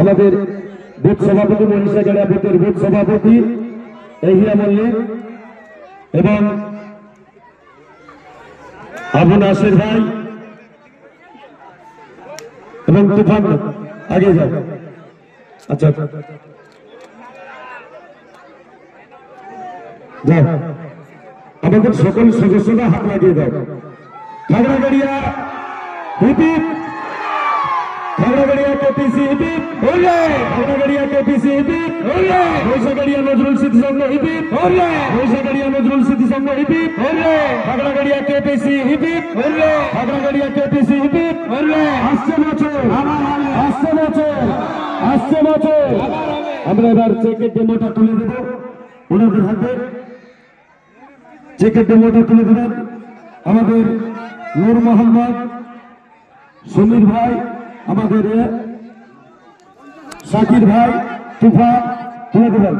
আমাদের বুথ সভাপতি মনীষা জেলা বুথের বুথ সভাপতি এহিয়া মল্লিক এবং আবু নাসির ভাই এবং তুফান আগে যাও। আচ্ছা। যাও। আমাদের সকল সদস্যরা হাত লাগিয়ে দাও। Khagragaria hip hip Khagragaria KPC hip hip হলে খাগড়াগড়িয়া কেপিসি হিপিপ নজরুল স্মৃতি সংঘ হিপিপ হলে নজরুল স্মৃতি সংঘ হিপিপ হলে খাগড়াগড়িয়া কেপিসি হিপিপ হলে খাগড়াগড়িয়া কেপিসি হিপিপ হলে আসছে বছর, আসছে আমরা এবার চেকের ডেমোটা তুলে দেবো। ওনাদের হাতে চেকের ডেমোটা তুলে দেবেন। আমাদের নূর মোহাম্মদ, সমীর ভাই আমাদের সাকির ভাই তুফা তুলে দেবেন।